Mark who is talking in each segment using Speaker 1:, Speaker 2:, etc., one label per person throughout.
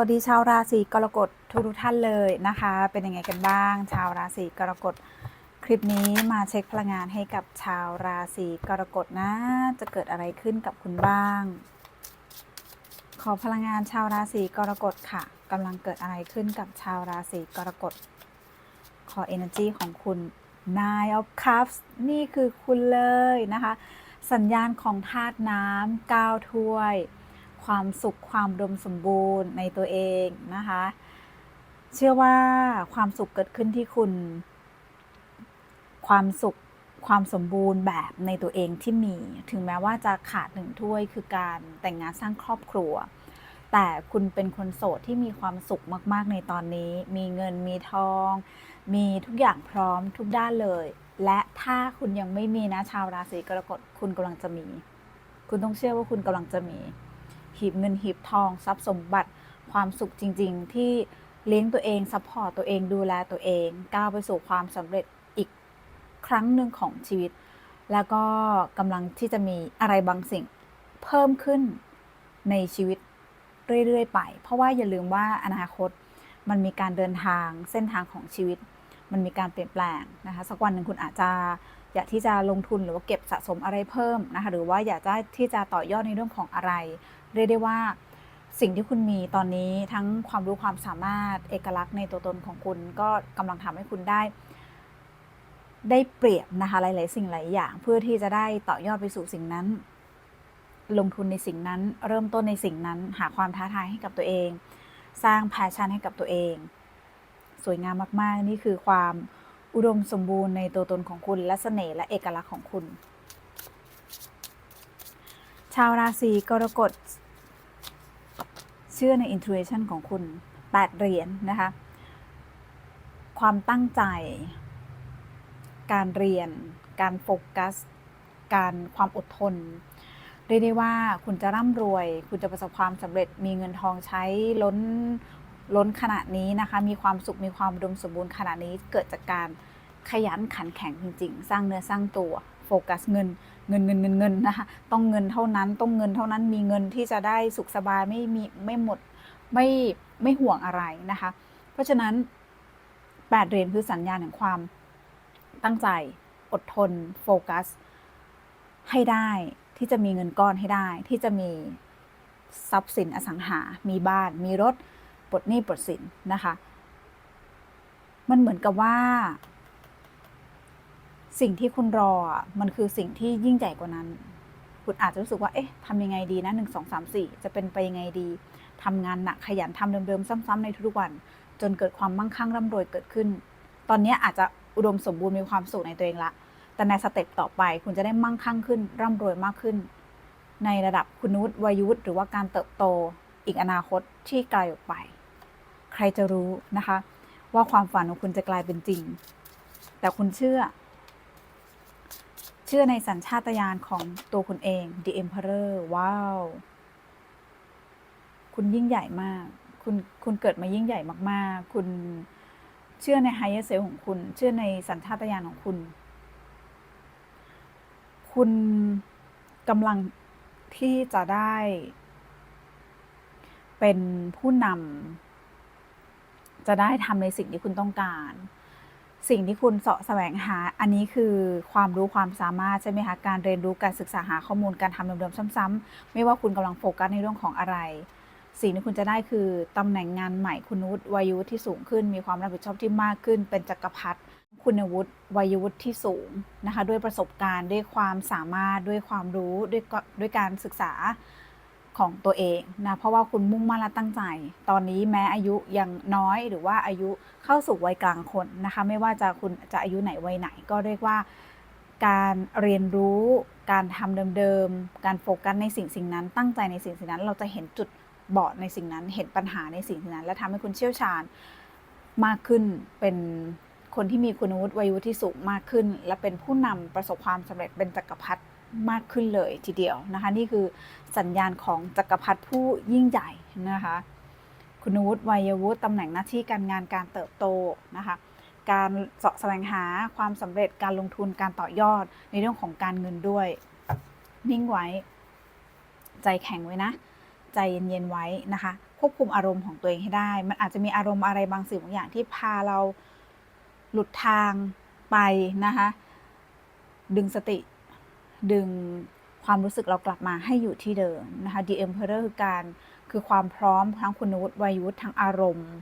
Speaker 1: วัสดีชาวราศีกรกฎทุกทุกท่านเลยนะคะ เป็นยังไงกันบ้าง ชาวราศีกรกฎคลิปนี้มาเช็คพลังงานให้กับชาวราศีกรกฎนะ จะเกิดอะไรขึ้นกับคุณบ้าง ขอพลังงานชาวราศีกรกฎค่ะกำลังเกิดอะไรขึ้นกับชาวราศีกรกฎขอ energy ของคุณ Nine of Cups นี่คือคุณเลยนะคะ สัญญาณของธาตุน้ำก้าวถ้วย ความสุขความดมสมบูรณ์ในตัวเองนะคะ เชื่อว่าความสุขเกิดขึ้นที่คุณ ความสุขความสมบูรณ์แบบในตัวเองที่มี ถึงแม้ว่าจะขาดหนึ่งถ้วยคือการแต่งงานสร้างครอบครัว แต่คุณเป็นคนโสดที่มีความสุขมาก ๆ ในตอนนี้ มีเงินมีทอง มีทุกอย่างพร้อมทุกด้านเลย และถ้าคุณยังไม่มีนะชาวราศีกรกฎคุณกำลังจะมี คุณต้องเชื่อว่าคุณกำลังจะมี หีบเงินหีบทองทรัพย์สมบัติความสุขจริง ๆ ที่เลี้ยงตัวเองซัพพอร์ตตัวเองดูแลตัวเองก้าวไปสู่ความสำเร็จอีกครั้งหนึ่งของชีวิต แล้วก็กำลังที่จะมีอะไรบางสิ่งเพิ่มขึ้นในชีวิตเรื่อย ๆ ไป เพราะว่าอย่าลืมว่าอนาคตมันมีการเดินทางเส้นทางของชีวิต มันมีการเปลี่ยนแปลงนะคะสักวันหนึ่งคุณอาจจะอยากที่จะลงทุนหรือว่าเก็บสะสมอะไรเพิ่มนะคะหรือว่าอยากจะที่จะต่อยอดในเรื่องของอะไร เรียกได้ว่าสิ่งที่คุณมีตอนนี้ทั้งความรู้ความสามารถเอกลักษณ์ในตัวตนของคุณ ก็กำลังทำให้คุณได้ ได้เปรียบนะคะหลาย ๆ สิ่งหลายอย่าง เพื่อที่จะได้ต่อยอดไปสู่สิ่งนั้น ลงทุนในสิ่งนั้น เริ่มต้นในสิ่งนั้น หาความท้าทายให้กับตัวเอง สร้างแพชชั่นให้กับตัวเอง สวยงามมาก ๆ นี่คือความอุดมสมบูรณ์ในตัวตนของคุณและเสน่ห์และเอกลักษณ์ของคุณาวราศีกรกฎ เชื่อใน intuition ของคุณแปดเหรียญนนะคะ ความตั้งใจ การเรียน การโฟกัส การความอดทน เรียกได้ว่าคุณจะร่ำรวย คุณจะประสบความสำเร็จ มีเงินทองใช้ล้นล้นขนาดนี้นะคะ มีความสุข มีความดมสมบูรณ์ขนาดนี้ เกิดจากการขยันขันแข็งจริง ๆ สร้างเนื้อสร้างตัว โฟกัสเงินเงินเงินเงินเงินนะคะต้องเงินเท่านั้นต้องเงินเท่านั้นมีเงินที่จะได้สุขสบายไม่มีไม่หมดไม่ไม่ห่วงอะไรนะคะ เพราะฉะนั้นแปดเหรียญคือสัญญาณแห่งความตั้งใจอดทนโฟกัส ให้ได้ที่จะมีเงินก้อนให้ได้ ที่จะมีทรัพย์สินอสังหา มีบ้าน มีรถปลดหนี้ปลดสินนะคะ มันเหมือนกับว่า สิ่งที่คุณรอมันคือสิ่งที่ยิ่งใหญ่กว่านั้น คุณอาจจะรู้สึกว่า เอ๊ะทำยังไงดีนะหนึ่งสองสามสี่จะเป็นไปยังไงดีทำงานหนักขยันทำเดิมๆ ซ้ำๆในทุกวัน จนเกิดความมั่งคั่งร่ำรวยเกิดขึ้น ตอนนี้อาจจะอุดมสมบูรณ์มีความสุขในตัวเองละ แต่ในสเต็ปต่อไปคุณจะได้มั่งคั่งขึ้น ร่ำรวยมากขึ้น ในระดับคุณวุฒิวัยวุฒิหรือว่าการเติบโต อีกอนาคตที่ไกลออกไป ใครจะรู้นะคะ ว่าความฝันของคุณจะกลายเป็นจริง แต่คุณเชื่อ เชื่อในสัญชาตญาณของตัวคุณเอง The Emperor ว้าว คุณยิ่งใหญ่มาก คุณคุณเกิดมายิ่งใหญ่มากๆ คุณเชื่อใน higher self ของคุณ เชื่อในสัญชาตญาณของคุณ คุณกำลังที่จะได้ เป็นผู้นำจะได้ทำในสิ่งที่คุณต้องการ สิ่งที่คุณเสาะแสวงหา อันนี้คือความรู้ความสามารถใช่ไหมคะ การเรียนรู้การศึกษาหาข้อมูลการทำเดิมๆซ้ำๆ ไม่ว่าคุณกำลังโฟกัสในเรื่องของอะไร สิ่งที่คุณจะได้คือตำแหน่งงานใหม่คุณวุฒิวัยวุฒิที่สูงขึ้น มีความรับผิดชอบที่มากขึ้น เป็นจักรพรรดิคุณวุฒิวัยวุฒิที่สูงนะคะ ด้วยประสบการณ์ด้วยความสามารถด้วยความรู้ด้วยด้วยการศึกษา ของตัวเองนะเพราะว่าคุณมุ่งมั่นและตั้งใจ ตอนนี้แม้อายุยังน้อยหรือว่าอายุเข้าสู่วัยกลางคนนะคะไม่ว่าจะคุณจะอายุไหนวัยไหนก็เรียกว่า การเรียนรู้การทำเดิมๆการโฟกัสในสิ่งสิ่งนั้น ตั้งใจในสิ่งสิ่งนั้น เราจะเห็นจุดบอดในสิ่งนั้น เห็นปัญหาในสิ่งสิ่งนั้น และทำให้คุณเชี่ยวชาญมากขึ้นเป็นคนที่มีคุณวุฒิวัยวุฒิสูงมากขึ้น และเป็นผู้นำประสบความสำเร็จเป็นจักรพรรดิ มากขึ้นเลยทีเดียวนะคะ นี่คือสัญญาณของจักรพรรดิผู้ยิ่งใหญ่นะคะ คุณวุฒิวัยวุฒิตำแหน่งหน้าที่การงานการเติบโตนะคะ การเสาะแสวงหาความสำเร็จการลงทุนการต่อยอดในเรื่องของการเงินด้วย นิ่งไว้ ใจแข็งไว้นะ ใจเย็นๆไว้นะคะ ควบคุมอารมณ์ของตัวเองให้ได้ มันอาจจะมีอารมณ์อะไรบางสิ่งบางอย่างที่พาเราหลุดทางไปนะคะ ดึงสติ ดึงความรู้สึกเรากลับมาให้อยู่ที่เดิมนะคะ The Emperor คือการคือความพร้อมทั้งคุณวุฒิวัยวุฒิทั้งอารมณ์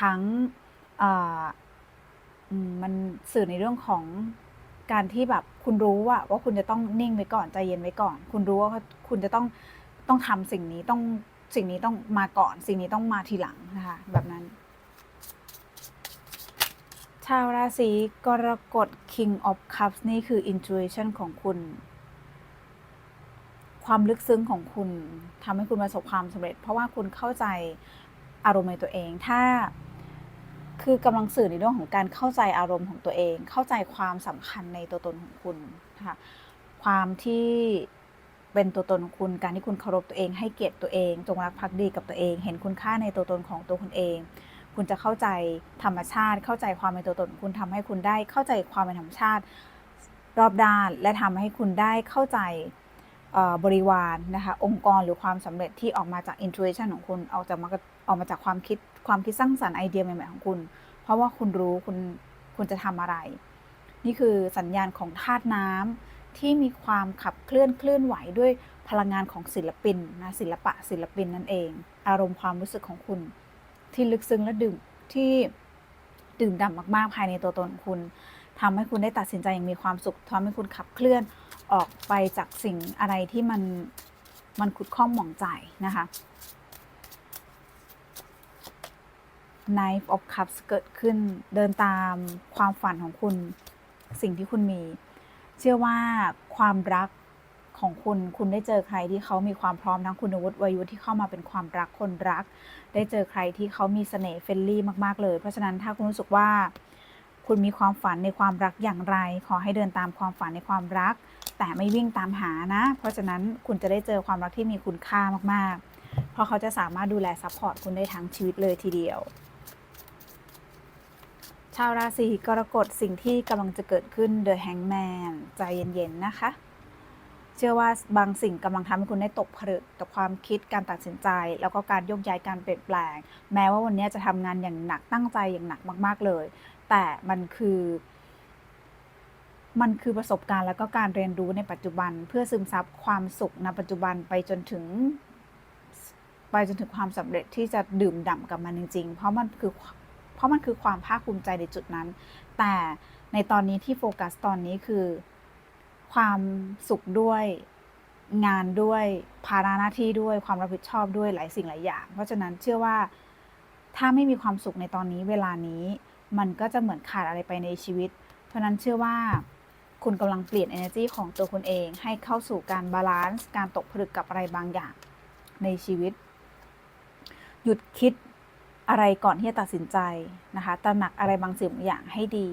Speaker 1: ทั้งมมันสื่อในเรื่องของการที่แบบคุณรู้ว่าว่าคุณจะต้องนิ่งไว้ก่อนใจเย็นไว้ก่อน คุณรู้ว่าคุณจะต้องต้องทำสิ่งนี้ต้องสิ่งนี้ต้องมาก่อน สิ่งนี้ต้องมาทีหลังนะคะแบบนั้น ชาวราศีกรกฎ King of Cups นี่คือ intuition ของคุณ ความลึกซึ้งของคุณทำให้คุณประสบความสำเร็จ เพราะว่าคุณเข้าใจอารมณ์ในตัวเอง ถ้าคือกำลังสื่อในเรื่องของการเข้าใจอารมณ์ของตัวเอง เข้าใจความสำคัญในตัวตนของคุณนะคะความที่เป็นตัวตนของคุณการที่คุณเคารพตัวเอง ให้เกียรติตัวเอง จงรักภักดีกับตัวเอง เห็นคุณค่าในตัวตนของตัวคุณเอง คุณจะเข้าใจธรรมชาติ เข้าใจความเป็นตัวตนคุณทำให้คุณได้เข้าใจความเป็นธรรมชาติรอบด้าน และทำให้คุณได้เข้าใจ บริวารนะคะองค์กรหรือความสำเร็จที่ออกมาจาก intuition ของคุณออกจากมาออกมาจากความคิดความคิดสร้างสรรค์ไอเดียใหม่ๆของคุณ เพราะว่าคุณรู้คุณคุณจะทำอะไร นี่คือสัญญาณของธาตุน้ำที่มีความขับเคลื่อนเคลื่อนไหวด้วยพลังงานของศิลปินนะศิลปะศิลปินนั่นเอง อารมณ์ความรู้สึกของคุณ ที่ลึกซึ้งและดื่มที่ดื่มด่ำมากๆภายในตัวตนของคุณทำให้คุณได้ตัดสินใจอย่างมีความสุขทำให้คุณขับเคลื่อน ออกไปจากสิ่งอะไรที่มันมันขุดข้องหมองใจนะคะ Knife of Cups เกิดขึ้นเดินตามความฝันของคุณสิ่งที่คุณมี เชื่อว่าความรักของคุณคุณได้เจอใครที่เขามีความพร้อมทั้งคุณวุฒิวัยวุฒิที่เข้ามาเป็นความรักคนรัก ได้เจอใครที่เขามีเสน่ห์เฟรนลี่มาก ๆ เลย เพราะฉะนั้นถ้าคุณรู้สึกว่า คุณมีความฝันในความรักอย่างไร ขอให้เดินตามความฝันในความรัก แต่ไม่วิ่งตามหานะ เพราะฉะนั้นคุณจะได้เจอความรักที่มีคุณค่ามากๆ เพราะเขาจะสามารถดูแลซัพพอร์ตคุณได้ทั้งชีวิตเลยทีเดียว ชาวราศีกรกฎสิ่งที่กำลังจะเกิดขึ้น The Hangman ใจเย็นๆนะคะ เชื่อว่าบางสิ่งกำลังทำให้คุณได้ตกผลึกต่อความคิดการตัดสินใจ แล้วก็การโยกย้ายการเปลี่ยนแปลง แม้ว่าวันนี้จะทำงานอย่างหนักตั้งใจอย่างหนักมาก ๆเลย แต่มันคือ มันคือประสบการณ์แล้วก็การเรียนรู้ในปัจจุบัน เพื่อซึมซับความสุขในปัจจุบันไปจนถึง ไปจนถึงความสำเร็จที่จะดื่มด่ำกับมันจริง ๆ เพราะมันคือเพราะมันคือความภาคภูมิใจในจุดนั้น แต่ในตอนนี้ที่โฟกัสตอนนี้คือ ความสุขด้วยงานด้วยภาระหน้าที่ด้วยความรับผิดชอบด้วยหลายสิ่งหลายอย่าง เพราะฉะนั้นเชื่อว่าถ้าไม่มีความสุขในตอนนี้เวลานี้ มันก็จะเหมือนขาดอะไรไปในชีวิต เพราะฉะนั้นเชื่อว่า คุณกำลังเปลี่ยน energy ของตัวคุณเองให้เข้าสู่การบาลานซ์การตกผลึกกับอะไรบางอย่างในชีวิต หยุดคิดอะไรก่อนที่จะตัดสินใจนะคะตระหนักอะไรบางสิ่งบางอย่างให้ดี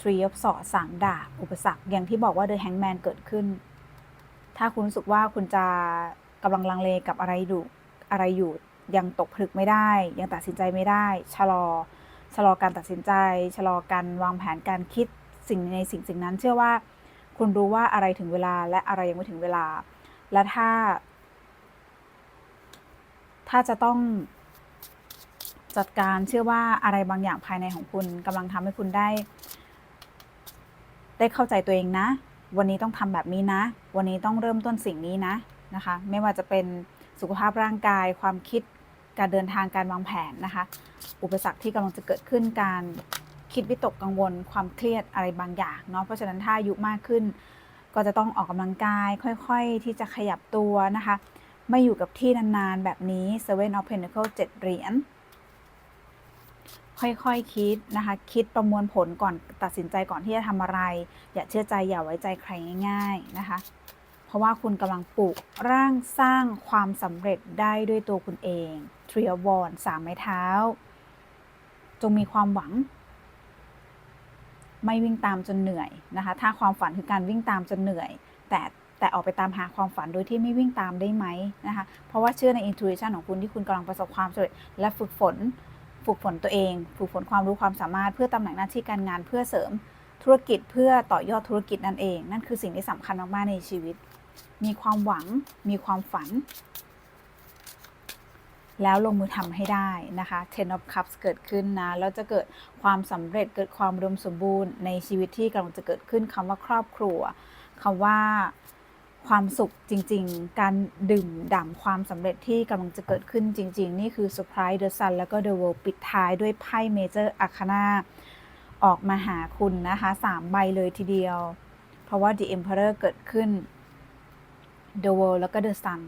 Speaker 1: Tree of s w o r d สามดาบอุปสรรคอย่างที่บอกว่า The Hangman เกิดขึ้น ถ้าคุณรู้สึกว่าคุณจะกำลังลังเลกับอะไรอยู่อะไรอยู่ยังตกผลึกไม่ได้ ยังตัดสินใจไม่ได้ ชะลอชะลอการตัดสินใจ ชะลอการวางแผนการคิด สิ่งในสิ่งสิ่งนั้น เชื่อว่า คุณรู้ว่าอะไรถึงเวลาและอะไรยังไม่ถึงเวลา และถ้า ถ้าจะต้องจัดการเชื่อว่าอะไรบางอย่างภายในของคุณกำลังทำให้คุณได้ ได้เข้าใจตัวเองนะ วันนี้ต้องทำแบบนี้นะ วันนี้ต้องเริ่มต้นสิ่งนี้นะนะคะ ไม่ว่าจะเป็นสุขภาพร่างกายความคิดการเดินทางการวางแผนนะคะ อุปสรรคที่กำลังจะเกิดขึ้นการ คิดวิตกกังวลความเครียดอะไรบางอย่างเนาะเพราะฉะนั้นถ้าอายุมากขึ้น ก็จะต้องออกกำลังกาย ค่อยๆ ที่จะขยับตัวนะคะ ไม่อยู่กับที่นานๆ แบบนี้ Seven of Pentacles 7เหรียญค่อยๆคคิดนะคะ คิดประมวลผลก่อนตัดสินใจก่อนที่จะทำอะไร อย่าเชื่อใจอย่าไว้ใจใครง่าย ๆนะคะ เพราะว่าคุณกำลังปลูกร่างสร้างความสำเร็จได้ด้วยตัวคุณเอง t r i o w a n สามไม้เท้า จงมีความหวัง ไม่วิ่งตามจนเหนื่อยนะคะ ถ้าความฝันคือการวิ่งตามจนเหนื่อย แต่แต่ออกไปตามหาความฝันโดยที่ไม่วิ่งตามได้ไหมนะคะ เพราะว่าเชื่อใน intuition ของคุณที่คุณกำลังประสบความสำเร็จและฝึกฝน ฝึกฝนตัวเอง ฝึกฝนความรู้ความสามารถเพื่อตำแหน่งหน้าที่การงานเพื่อเสริมธุรกิจเพื่อต่อยอดธุรกิจนั่นเอง นั่นคือสิ่งที่สำคัญมากๆในชีวิต มีความหวัง มีความฝัน แล้วลงมือทำให้ได้นะคะ Ten of Cups เกิดขึ้นนะ แล้วจะเกิดความสำเร็จเกิดความอุดมสมบูรณ์ในชีวิตที่กำลังจะเกิดขึ้นคำว่าครอบครัวคำว่าความสุขจริง ๆ การดื่มด่ำความสำเร็จที่กำลังจะเกิดขึ้นจริง ๆ นี่คือ Surprise the Sun แล้วก็ The World ปิดท้ายด้วยไพ่ Major Arcana ออกมาหาคุณนะคะสามใบเลยทีเดียว เพราะว่า The Emperor เกิดขึ้น The World แล้วก็ The Sun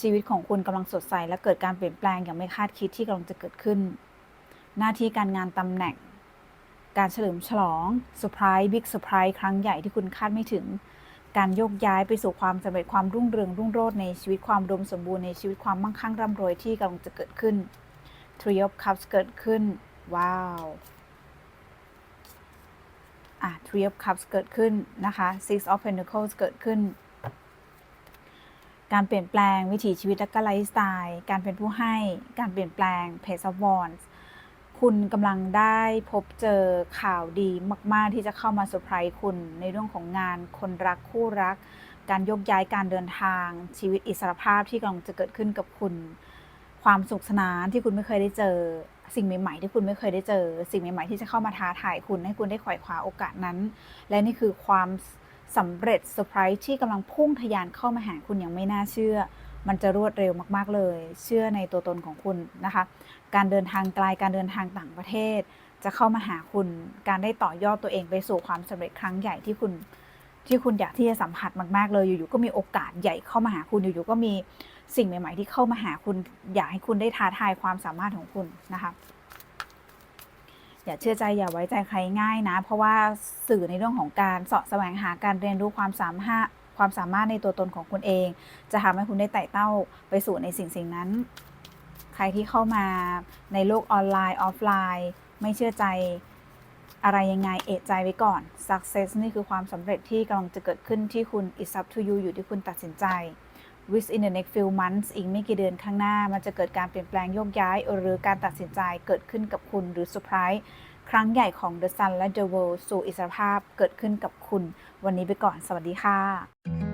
Speaker 1: ชีวิตของคุณกำลังสดใส และเกิดการเปลี่ยนแปลงอย่างไม่คาดคิดที่กำลังจะเกิดขึ้น หน้าที่การงานตำแหน่ง การเฉลิมฉลองเซอร์ไพรส์บิ๊กเซอร์ไพรส์ครั้งใหญ่ที่คุณคาดไม่ถึง การโยกย้ายไปสู่ความสำเร็จความรุ่งเรืองรุ่งโรจน์ในชีวิตความดมสมบูรณ์ในชีวิตความมั่งคั่งร่ำรวยที่กำลังจะเกิดขึ้น Three of Cups เกิดขึ้น ว้าวอะ Three of Cups เกิดขึ้นนะคะ Six of Pentacles เกิดขึ้น การเปลี่ยนแปลงวิถีชีวิตและก็ไลฟ์สไตล์ การเป็นผู้ให้ การเปลี่ยนแปลง Page of Wands คุณกำลังได้พบเจอข่าวดีมาก ๆ ที่จะเข้ามาเซอร์ไพรส์คุณในเรื่องของงานคนรักคู่รัก การยกย้ายการเดินทาง ชีวิตอิสรภาพที่กำลังจะเกิดขึ้นกับคุณ ความสุขสนานที่คุณไม่เคยได้เจอ สิ่งใหม่ ๆ ที่คุณไม่เคยได้เจอ สิ่งใหม่ ๆ ที่จะเข้ามาท้าทายคุณให้คุณได้ขวายคว้าโอกาสนั้น และนี่คือความ สำเร็จเซอร์ไพรส์ที่กำลังพุ่งทะยานเข้ามาหาคุณอย่างไม่น่าเชื่อ มันจะรวดเร็วมากๆเลย เชื่อในตัวตนของคุณนะคะ การเดินทางไกลการเดินทางต่างประเทศ จะเข้ามาหาคุณ การได้ต่อยอดตัวเองไปสู่ความสำเร็จครั้งใหญ่ที่คุณที่คุณอยากที่จะสัมผัสมากๆเลยอยู่ๆก็มีโอกาสใหญ่เข้ามาหาคุณอยู่ๆก็มีสิ่งใหม่ ๆ ที่เข้ามาหาคุณ อยากให้คุณได้ท้าทายความสามารถของคุณนะคะ อย่าเชื่อใจอย่าไว้ใจใครง่ายนะ เพราะว่าสื่อในเรื่องของการเสาะแสวงหาการเรียนรู้ความสามารถความสามารถในตัวตนของคุณเอง จะทำให้คุณได้ไต่เต้าไปสู่ในสิ่งสิ่งนั้น ใครที่เข้ามาในโลกออนไลน์ออฟไลน์ ไม่เชื่อใจอะไรยังไงเอะใจไว้ก่อน success นี่คือความสำเร็จที่กำลังจะเกิดขึ้นที่คุณ is up to you อยู่ที่คุณตัดสินใจ within the next few months อีกไม่กี่เดือนข้างหน้า มันจะเกิดการเปลี่ยนแปลงโยกย้าย หรือการตัดสินใจเกิดขึ้นกับคุณหรือ surprise ครั้งใหญ่ของ The Sun และ The World สู่อิสรภาพเกิดขึ้นกับคุณ วันนี้ไปก่อน สวัสดีค่ะ